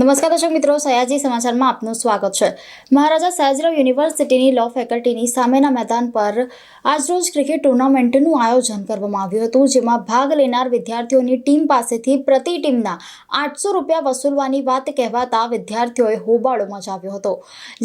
નમસ્કાર દર્શક મિત્રો, સયાજી સમાચારમાં આપનું સ્વાગત છે. મહારાજા સયાજીરાવ યુનિવર્સિટીની લો ફેકલ્ટીની સામેના મેદાન પર આજરોજ ક્રિકેટ ટુર્નામેન્ટનું આયોજન કરવામાં આવ્યું હતું, જેમાં ભાગ લેનાર વિદ્યાર્થીઓની ટીમ પાસેથી પ્રતિ ટીમના આઠસો રૂપિયા વસૂલવાની વાત કહેવાતા વિદ્યાર્થીઓએ હોબાળો મચાવ્યો હતો.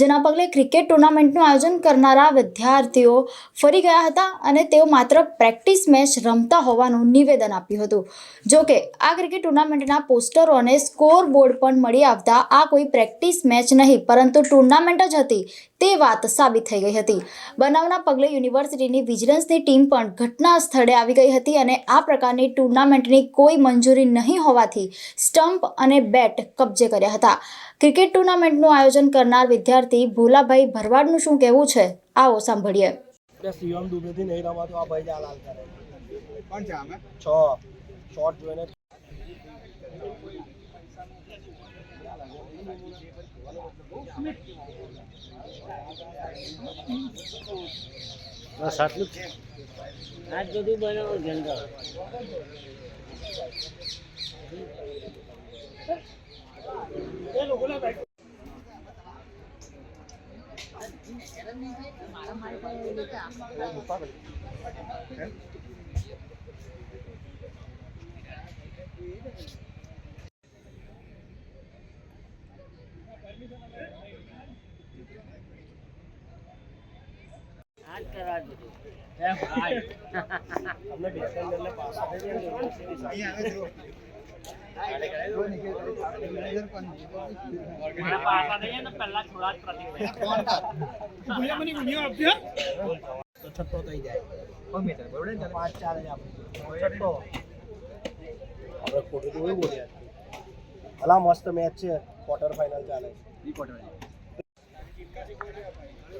જેના પગલે ક્રિકેટ ટુર્નામેન્ટનું આયોજન કરનારા વિદ્યાર્થીઓ ફરી ગયા હતા અને તેઓ માત્ર પ્રેક્ટિસ મેચ રમતા હોવાનું નિવેદન આપ્યું હતું. જોકે, આ ક્રિકેટ ટુર્નામેન્ટના પોસ્ટરો અને સ્કોર બોર્ડ પણ મળી આવતા આ કોઈ પ્રેક્ટિસ મેચ નહીં પરંતુ ટુર્નામેન્ટ જ હતી તે વાત સાબિત થઈ ગઈ હતી. બનાવના પગલે યુનિવર્સિટીની વિજિલન્સની ટીમ પણ ઘટના સ્થળે આવી ગઈ હતી અને આ પ્રકારની ટુર્નામેન્ટની કોઈ મંજૂરી નહીં હોવાથી સ્ટમ્પ અને બેટ કબજે કર્યા હતા. ક્રિકેટ ટુર્નામેન્ટનું આયોજન કરનાર વિદ્યાર્થી ભોલાભાઈ ભરવાડનું શું કહેવું છે? આવો સાંભળીએ. એટલે દુબેથી નહીં રમાતો આ ભાઈ ચાલ હાલ કરે. કોણ છે અમે છ. શોર્ટ જોઈને બસ આટલું જ? આજ બધું બનાવો જનતા Thank કરા છે? છઠ્ઠો મસ્ત મેચ છે. ક્વાર્ટર ફાઇનલ ચાલે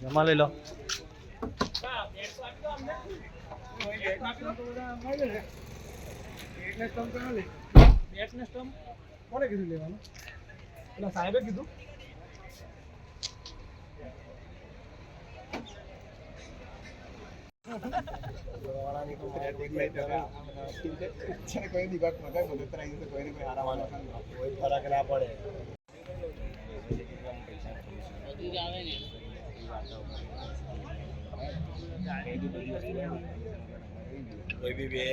જમા લઈ લો. કોને કીધું લેવાનું પેલા સાહેબે કીધું કોઈ ફરક ના પડે. બધું જ આવે કોઈ બી બે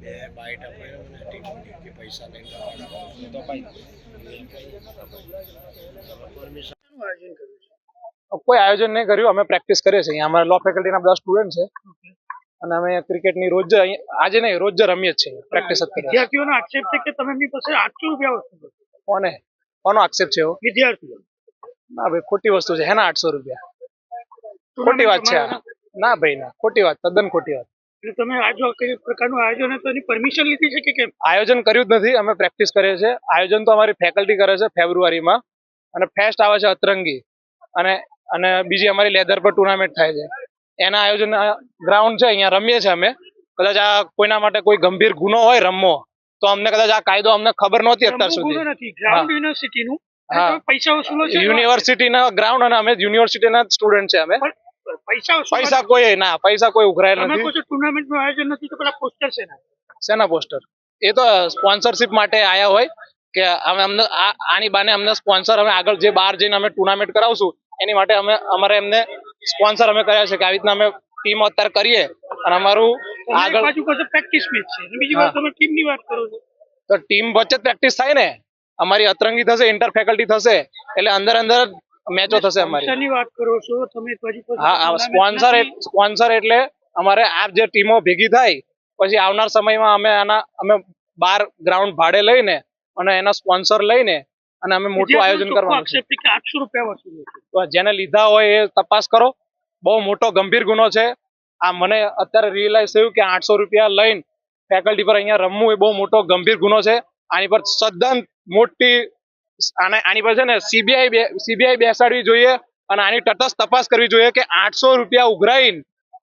બે બાઇટ આપે અને ટીમની કે પૈસા લઈને. તો કોઈ આયોજન નહીં કર્યું અમે પ્રેક્ટિસ કરીએ છીએ. અહીંયા અમારા લો ફેકલ્ટીના બધા સ્ટુડન્ટ છે. અને અમે ક્રિકેટની રોજ જ આજે નહીં રોજ રમીએ છીએ. પ્રેક્ટિસ જ કરીએ વિદ્યાર્થીઓનો આક્ષેપ છે કે તમે એમની પાસે આઠસો રૂપિયા વસ્તુ કોને? કોનો આક્ષેપ છે એવો? વિદ્યાર્થીઓ ના ભાઈ ખોટી વસ્તુ છે. હેના આઠસો રૂપિયા. ખોટી વાત છે ના ભાઈ ના. ખોટી વાત તદ્દન ખોટી વાત. તમે પ્રકારનું આયોજન એની પરમિશન લીધી છે કે કેમ? આયોજન કર્યું જ નથી અમે પ્રેક્ટિસ કરીએ છીએ. આયોજન તો અમારી ફેકલ્ટી કરે છે ફેબ્રુઆરીમાં અને ફેસ્ટ આવે છે અતરંગી. અને અને બીજી અમારી લેધર પર ટુર્નામેન્ટ થાય છે. એના આયોજન ગ્રાઉન્ડ છે અહીંયા રમીએ છીએ અમે. કદાચ આ કોઈના માટે કોઈ ગંભીર ગુનો હોય રમવો તો અમને કદાચ આ કાયદો અમને ખબર નહોતી અત્યાર સુધી. ગ્રાઉન્ડ યુનિવર્સિટીનું. પૈસા વસૂલો છે યુનિવર્સિટીના ગ્રાઉન્ડ અને અમે યુનિવર્સિટીના સ્ટુડન્ટ છે અમે. પૈસા પૈસા કોઈ ના પૈસા કોઈ ઉઘરાય નથી. ટુર્નામેન્ટનું આયોજન નથી તો પેલા પોસ્ટર છે શેના પોસ્ટર એ તો સ્પોન્સરશિપ માટે આયા હોય કે અમે અમને આની બાને અમને સ્પોન્સર અમે આગળ જે બહાર જઈને અમે ટુર્નામેન્ટ કરાવશું એની માટે અમે અમારે એમને સ્પોન્સર અમે કર્યા છે કે આવી રીતના અમે ટીમ અત્યારે કરીએ અને અમારું આગળ બાજુ છો પ્રેક્ટિસ મેચ છે. બીજી વાત. તમે ટીમની વાત કરો છો. તો ટીમ વચ્ચે પ્રેક્ટિસ થાય ને. અમારી અતરંગી થશે ઇન્ટર ફેકલ્ટી થશે એટલે અંદર અંદર મેચો થશે અમારી. વાત કરો છો તમે હા સ્પોન્સર સ્પોન્સર એટલે અમારે આ જે ટીમો ભેગી થાય પછી આવનાર સમયમાં અમે આના અમે બાર ગ્રાઉન્ડ ભાડે લઈને અને એના સ્પોન્સર લઈને અને અમે મોટું આયોજન કરવાનું આઠસો રૂપિયા વસૂલ જેને લીધા હોય એ તપાસ કરો. બહુ મોટો ગંભીર ગુનો છે. આ મને અત્યારે રિયલાઇઝ થયું કે આઠસો રૂપિયા લઈને ફેકલ્ટી પર અહીંયા રમવું એ બહુ મોટો ગંભીર ગુનો છે. આની પર સદન મોટી આને આની પર છે ને સીબીઆઈ સીબીઆઈ બેસાડવી જોઈએ અને આની તટસ્થ તપાસ કરવી જોઈએ કે આઠસો રૂપિયા ઉઘરાઈને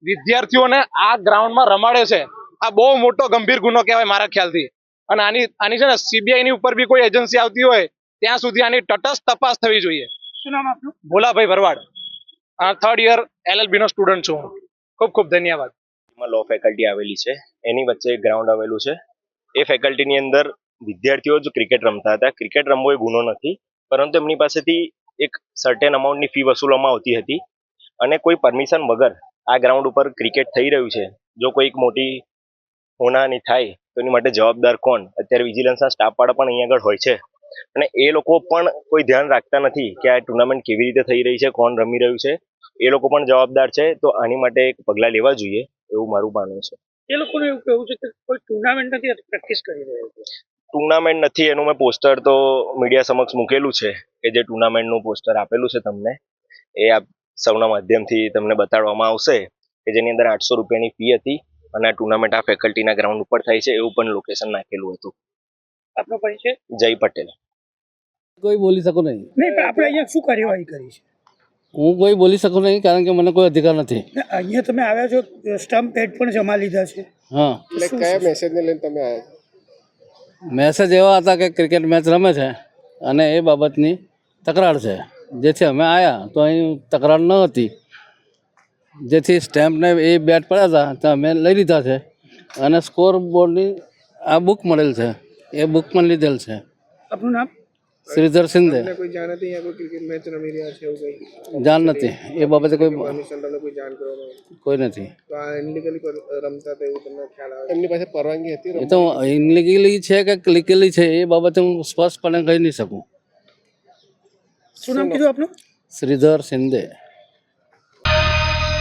વિદ્યાર્થીઓને આ ગ્રાઉન્ડમાં રમાડે છે. આ બહુ મોટો ગંભીર ગુનો કહેવાય મારા ખ્યાલથી. અને આની આની છે ને સીબીઆઈ ની ઉપર બી કોઈ એજન્સી આવતી હોય ત્યાં સુધી આની તટસ્થ તપાસ થવી જોઈએ. શું નામ આપનું? Bholabhai Bharwad. Third year LLB નો સ્ટુડન્ટ છું હું. ખૂબ ખૂબ ધન્યવાદ. લો ફેકલ્ટી આવેલી છે. એની વચ્ચે ગ્રાઉન્ડ આવેલું છે. એ ફેકલ્ટીની અંદર વિદ્યાર્થીઓ જ ક્રિકેટ રમતા હતા. ક્રિકેટ રમવો એ ગુનો નથી, પરંતુ એમની પાસેથી એક સર્ટેન અમાઉન્ટની ફી વસૂલવામાં આવતી હતી. અને કોઈ પરમિશન વગર આ ગ્રાઉન્ડ ઉપર ક્રિકેટ થઈ રહ્યું છે, જો કોઈક મોટી હોનાની થાય, તો એની માટે જવાબદાર કોણ? અત્યારે વિજિલન્સના સ્ટાફવાળા પણ અહીંયા આગળ હોય છે. અને એ લોકો પણ કોઈ ધ્યાન રાખતા નથી કે આ ટુર્નામેન્ટ કેવી રીતે થઈ રહી છે, કોણ રમી રહ્યું છે. એ લોકો પણ જવાબદાર છે, તો આની માટે એક પગલાં લેવા જોઈએ એવું મારું માનવું છે. એ લોકોનું એવું કહેવું છે કે કોઈ ટુર્નામેન્ટ નથી પ્રેક્ટિસ કરી રહ્યા છે. ટુર્નામેન્ટ નથી એનું મેં પોસ્ટર તો મીડિયા સમક્ષ મૂકેલું છે કે જે ટુર્નામેન્ટનું પોસ્ટર આપેલું છે તમને એ આપ સૌના માધ્યમથી તમને બતાડવામાં આવશે કે જેની અંદર આઠસો રૂપિયાની ફી હતી અને આ ટુર્નામેન્ટ આ ફેકલ્ટીના ગ્રાઉન્ડ ઉપર થાય છે એવું પણ લોકેશન નાખેલું હતું. આપનો પરિચય? જય પટેલ. કોઈ બોલી શકું નહીં. નહીં પણ આપણે અહીંયા શું કાર્યવાહી કરી છે? હું કોઈ બોલી શકું નહીં કારણ કે મને કોઈ અધિકાર નથી. અહીંયા તમે આવ્યા છો સ્ટમ્પ પેડ પણ જમા લીધા છે. હા. એટલે કયા મેસેજને લઈને તમે આવ્યા મેસેજ એવા હતા કે ક્રિકેટ મેચ રમે છે અને એ બાબતની તકરાર છે. જેથી અમે આવ્યા તો અહીં તકરાર ન હતી. જેથી સ્ટેમ્પને એ બેટ પડ્યા હતા તો અમે લઈ લીધા છે અને સ્કોર બોર્ડની આ બુક મળેલ છે. એ બુક પણ લીધેલ છે. આપનું નામ? શ્રીધર શિંદે. કોઈ જાણ હતી? કોઈ ક્રિકેટ મેચ રમી રહ્યા છે એવું કંઈ? જાણ નથી. એ બાબતે કોઈ કોઈ જાણ કરવામાં કોઈ નથી. તો આ ઇનલીગલી રમતા હતા તમને ખ્યાલ આવે એમની પાસે પરવાનગી હતી એ તો ઇનલીગલી છે કે લીગલી છે એ બાબતે હું સ્પષ્ટપણે કહી નહીં શકું. શું નામ કીધું આપનું? શ્રીધર શિંદે.